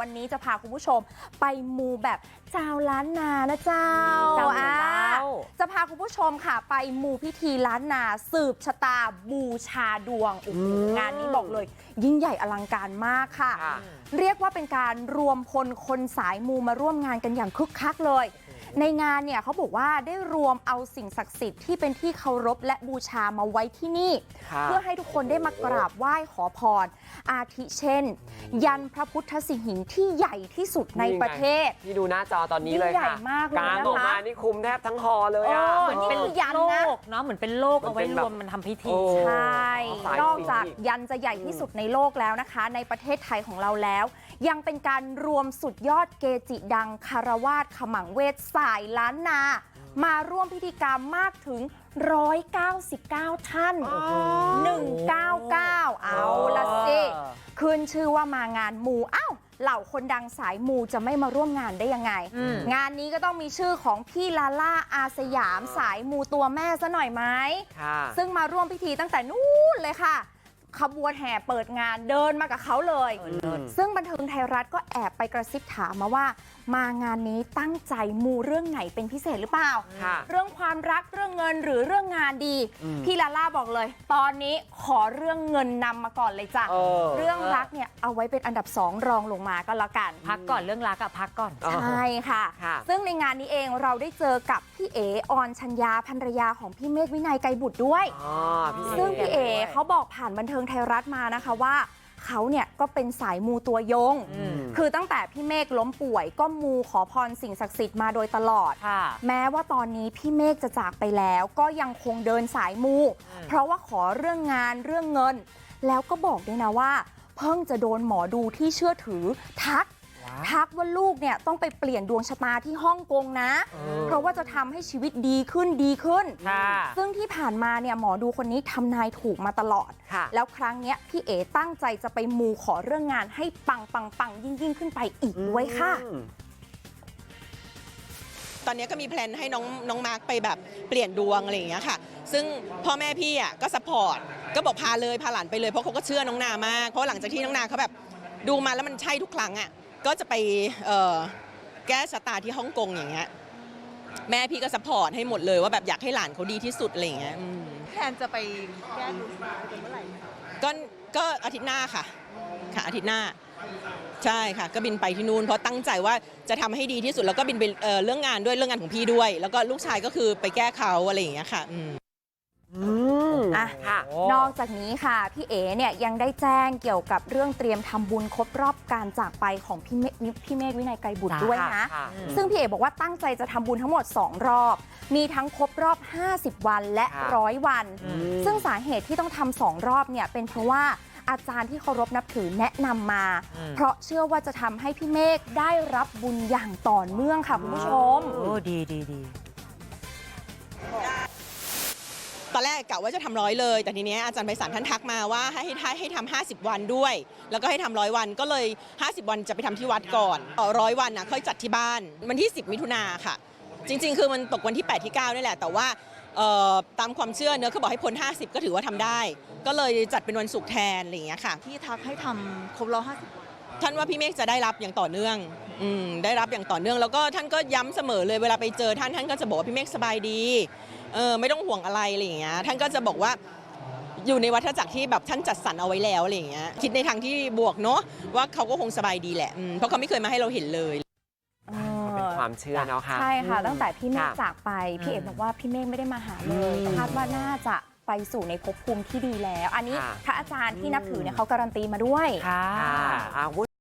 วันนี้จะพาคุณผู้ชมไปมูแบบเจ้าล้านนานะเจ้าเจ้าอ่าเจ้าจะพาคุณผู้ชมค่ะ ไปมูพิธีล้านนาสืบชะตาบูชาดวงโอ้โหอืมงานนี้บอกเลย ยิ่งใหญ่อลังการมากค่ะค่ะ เรียกว่าเป็นการรวมพลคนสายมูมาร่วมงานกันอย่างคึกคักเลย ในงานเนี่ยเขาบอกว่าได้รวมเอาสิ่งศักดิ์สิทธิ์ที่เป็นที่เคารพและบูชามาไว้ที่นี่ค่ะเพื่อให้ทุกคนได้มากราบไหว้ขอพร อาทิเช่น ยันพระพุทธสิหิงที่ใหญ่ที่สุดในประเทศที่ดูหน้าจอตอนนี้เลยยิ่งใหญ่ค่ะมากเลยการนะคะออกมานี่คุมแทบทั้งฮอเลยอะเออเหมือนเป็นนี่คือยันโลนะกเนาะเหมือนเป็นโลกเอาไว้รวมมันทำพิธีโอ้ใช่สายนอกจากสียันจะใหญ่ที่สุดในโลกแล้วนะคะ ในประเทศไทยของเราแล้ว ยังเป็นการรวมสุดยอดเกจิดังคารวาสขมังเวทสายล้านนามาร่วมพิธีกรรมมากถึง 199 ท่าน 199 เอาละสิ ขึ้นชื่อว่ามางานมูอ้าวเหล่าคนดังสายมูจะไม่มาร่วมงานได้ยังไงอืมงานนี้ก็ต้องมีชื่อของพี่ลาล่าอาสยามสายมูตัวแม่ซะหน่อยไหมค่ะซึ่งมาร่วมพิธีตั้งแต่นู้นเลยค่ะ ขบวนแห่เปิดงานเดินมากับเขาเลยเออเลิศซึ่งบันเทิงไทยรัฐก็แอบไปกระซิบถามมาว่า มางานนี้ตั้งใจมูเรื่องไหนเป็นพิเศษหรือเปล่าค่ะเรื่องความรักเรื่องเงินหรือเรื่องงานดีอืมพี่ลาล่าบอกเลย ตอนนี้ขอเรื่องเงินนำมาก่อนเลยจ้ะเออเรื่องรักเนี่ยเอาไว้เป็นอันดับสองรองลงมาก็แล้วกัน พักก่อนเรื่องรักอะพักก่อนอ๋อใช่ค่ะค่ะ ซึ่งในงานนี้เองเราได้เจอกับพี่เอออนชัญญาภรรยาของพี่เมฆวินัยไกรบุตรด้วยอ๋อพี่ซึ่งเอพี่เอเขาบอกผ่านบันเทิงไทยรัฐมานะคะว่าเขาเนี่ยก็เป็นสายมูตัวยงอืมคือตั้งแต่พี่เมฆล้มป่วยก็มูขอพรสิ่งศักดิ์สิทธิ์มาโดยตลอดค่ะแม้ว่าตอนนี้พี่เมฆจะจากไปแล้วก็ยังคงเดินสายมูอืมเพราะว่าขอเรื่องงานเรื่องเงิน แล้วก็บอกด้วยนะว่า เพิ่งจะโดนหมอดูที่เชื่อถือทัก ทักว่าลูกเนี่ยต้องไปเปลี่ยนดวงชะตาที่ฮ่องกงนะเออเพราะว่าจะทำให้ชีวิตดีขึ้นดีขึ้นค่ะซึ่งที่ผ่านมาเนี่ยหมอดูคนนี้ทำนายถูกมาตลอดค่ะแล้วครั้งเนี้ยพี่เอ๋ตั้งใจจะไปมูขอเรื่องงานให้ปังปังปังยิ่งยิ่งขึ้นไปอีกด้วยค่ะอืมตอนนี้ก็มีแพลนให้น้องน้องมาร์คไปแบบเปลี่ยนดวงอะไรอย่างเงี้ยค่ะ ซึ่งพ่อแม่พี่อะก็สปอร์ต ก็บอกพาเลยพาหลานไปเลยเพราะเขาก็เชื่อน้องนามาก เพราะหลังจากที่น้องนาเขาแบบดูมาแล้วมันใช่ทุกครั้งอะ ก็จะไปเอ่อแก้ชะตาที่ฮ่องกงอย่างเงี้ยแม่พี่ก็สปอร์ตให้หมดเลยว่าแบบอยากให้หลานเขาดีที่สุดอะไรอย่างเงี้ยอืมแทนจะไปแก้ดวงชะตาเป็นเมื่อไหร่ก็ก็อาทิตย์หน้าค่ะ ค่ะอาทิตย์หน้า ใช่ค่ะ ก็บินไปที่นู่นเพราะตั้งใจว่าจะทำให้ดีที่สุดแล้วก็บินไปเอ่อเรื่องงานด้วยเรื่องงานของพี่ด้วย แล้วก็ลูกชายก็คือไปแก้เขาอะไรอย่างเงี้ยค่ะอืมอืม อะค่ะนอกจากนี้ค่ะพี่เอ๋เนี่ยยังได้แจ้งเกี่ยวกับเรื่องเตรียมทำบุญครบรอบการจากไปของพี่เมฆพี่เมฆวินัยไกรบุตรจ้าด้วยนะค่ะซึ่งพี่เอ๋บอกว่าตั้งใจจะทำบุญทั้งหมด 2 รอบ มีทั้งครบรอบ 50 วันและค่ะร้อยวันอืมซึ่งสาเหตุที่ต้องทำสองรอบเนี่ยเป็นเพราะว่าอาจารย์ที่เคารพนับถือแนะนำมาอืมเพราะเชื่อว่าจะทำให้พี่เมฆได้รับบุญอย่างต่อเนื่องค่ะคุณผู้ชม โอ้ดีดีดี ตอนแรกกะว่าจะทำร้อยเลย แต่ทีเนี้ยอาจารย์ไพศาลท่านทักมาว่าให้ให้ให้ทำ50วันด้วย แล้วก็ให้ทำร้อยวันก็เลย 50 วันจะไปทำที่วัดก่อนร้อยวันนะค่อยจัดที่บ้าน วันที่ 10 มิถุนาค่ะ จริง ๆ คือมันตกวันที่ 8 ที่9นี่แหละ แต่ว่าเอ่อตามความเชื่อเนื้อะเขาบอกให้พ้น50 ก็ถือว่าทำได้ ก็เลยจัดเป็นวันศุกร์แทนอะไรอย่างเงี้ยค่ะ ที่ทักให้ทำครบรอบ50วันท่านว่าพี่เมฆจะได้รับอย่างต่อเนื่อง อืมได้รับอย่างต่อเนื่องแล้วก็ท่านก็ย้ำเสมอเลยเวลาไปเจอท่านท่านก็จะบอกว่าพี่เมฆสบายดีเออไม่ต้องห่วงอะไรอะไรอย่างเงี้ยท่านก็จะบอกว่าอยู่ในวัฏจักรที่แบบท่านจัดสรรเอาไว้แล้วอะไรอย่างเงี้ยคิดในทางที่บวกเนาะว่าเขาก็คงสบายดีแหละอืมเพราะเขาไม่เคยมาให้เราเห็นเลยเป็นความเชื่อเนาะค่ะ ใช่ค่ะ ตั้งแต่พี่เมฆค่ะจากไป พี่เอกบอกว่าพี่เมฆไม่ได้มาหาเลยอืมคาดว่าน่าจะไปสู่ในภพภูมิที่ดีแล้ว อันนี้ค่ะ พระอาจารย์ที่นับถือเนี่ยเขาการันตีมาด้วย ค่ะ ค่ะอะ